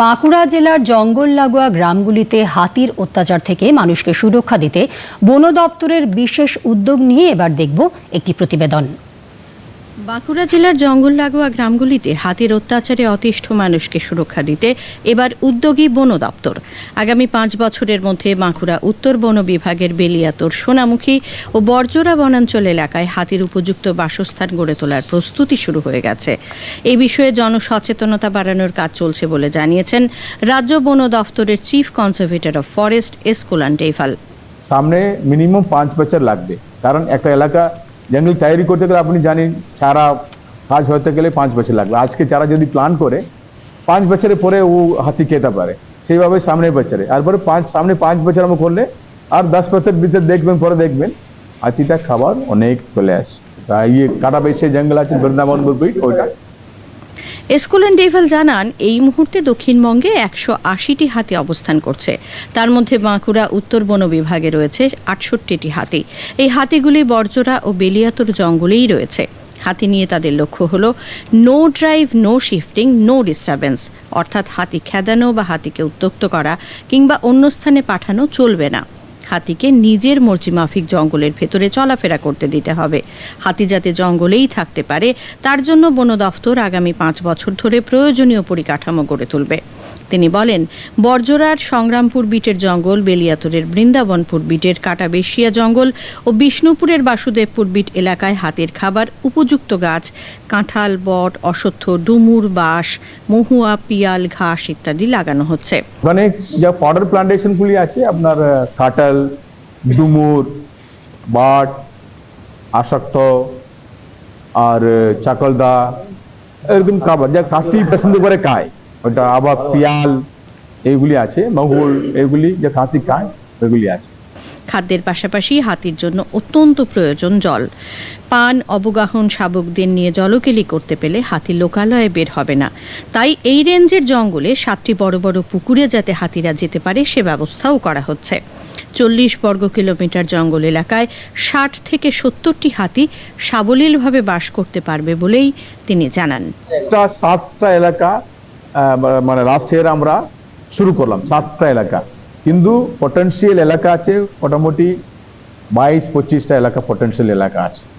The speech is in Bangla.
বাঁকুড়া জেলার জঙ্গল লাগোয়া গ্রামগুলিতে হাতির অত্যাচার থেকে মানুষকে সুরক্ষা দিতে বন দপ্তরের বিশেষ উদ্যোগ নিয়ে এবার দেখব একটি প্রতিবেদন। বাঁকুড়া জেলার জঙ্গল লাগোয়া গ্রামগুলিতে হাতির অত্যাচারে অতিষ্ঠ মানুষকে সুরক্ষা দিতে এবার উদ্যোগী বন দপ্তর। আগামী পাঁচ বছরের মধ্যে বাঁকুড়া উত্তর বন বিভাগের বেলিয়াতর, সোনামুখী ও বর্জরা বনাঞ্চল এলাকায় হাতির উপযুক্ত বাসস্থান গড়ে তোলার প্রস্তুতি শুরু হয়ে গেছে। এই বিষয়ে জনসচেতনতা বাড়ানোর কাজ চলছে বলে জানিয়েছেন রাজ্য বন দফতরের চিফ কনজারভেটর অফ ফরেস্ট এসকোলান ডেভাল সামনে মিনিমাম পাঁচ বছর লাগবে, কারণ একটা এলাকা জঙ্গল তৈরি করতে গেলে আপনি জানেন চারা কাজ হতে গেলে পাঁচ বছর লাগবে। আজকে চারা যদি প্ল্যান করে, পাঁচ বছরের পরে ও হাতি খেতে পারে। সেইভাবে সামনে বছরে। তারপরে পাঁচ, সামনে পাঁচ বছর আমরা করলে আর দশ বছর ভিতরে দেখবেন, পরে দেখবেন, হাতিটা খাবার অনেক চলে আসে। তা ইয়ে কাটা বেশি জঙ্গল আছে, বৃন্দাবন ওইটা। এসকুলেন ডেভাল জানান, এই মুহূর্তে দক্ষিণবঙ্গে একশো আশিটি হাতি অবস্থান করছে। তার মধ্যে বাঁকুড়া, উত্তর বন বিভাগে রয়েছে আটষট্টিটি হাতি। এই হাতিগুলি বর্জরা ও বেলিয়াতর জঙ্গলেই রয়েছে। হাতি নিয়ে তাদের লক্ষ্য হলো, no drive, no shifting, no disturbance. অর্থাৎ হাতি খেদানো বা হাতিকে উত্তক্ত করা কিংবা অন্য স্থানে পাঠানো চলবে না। হাতিকে নিজের মর্জি মাফিক জঙ্গলের ভেতরে চলাফেরা করতে দিতে হবে। হাতি যাতে জঙ্গলেই থাকতে পারে, তার জন্য বন দফতর আগামী পাঁচ বছর ধরে প্রয়োজনীয় পরিকাঠামো গড়ে তুলবে। তিনি বলেন বর্জরার সংগ্রামপুর বিটের জঙ্গল, বেলিয়াতরের বৃন্দাবনপুর বিটের কাটাবেশিয়া জঙ্গল ও বিষ্ণুপুরের বাসুদেবপুর বিট এলাকায় হাতের খাবার, উপযুক্ত গাছ, কাঁঠাল, বট, অশ্বত্থ, ডুমুর, বাঁশ, মহুয়া, পিয়াল, ঘাস ইত্যাদি লাগানো হচ্ছে। ওখানে যা ফডার প্লান্টেশন গুলি আছে, আপনার কাঁঠাল, ডুমুর, বাট, আসক্ত, আর চাকলদা, এরকম খাবার, যা কাশি পছন্দ করে খায়। ওটা আবার পিয়াল এইগুলি আছে মহুল এগুলি যা কাশি খায় ওইগুলি আছে। খাদ্যের পাশাপাশি হাতির জন্য অত্যন্ত প্রয়োজন জল। পান অবগাহন শাবকদের নিয়ে জলকেলি করতে পেলে হাতি লোকালয়ে বের হবে না। তাই এই রেঞ্জের জঙ্গলে সাতটি বড় বড় পুকুরে যাতে হাতিরা যেতে পারে সে ব্যবস্থাও করা হচ্ছে। চল্লিশ বর্গ কিলোমিটার জঙ্গল এলাকায় ষাট থেকে সত্তরটি হাতি সাবলীলভাবে বাস করতে পারবে বলেই তিনি জানান। সাতটা এলাকা মানে লাস্ট ইয়ার আমরা শুরু করলাম, সাতটা এলাকা। কিন্তু পটেন্সিয়াল এলাকা আছে, মোটামুটি বাইশ, পঁচিশটা এলাকা পটেন্সিয়াল এলাকা আছে।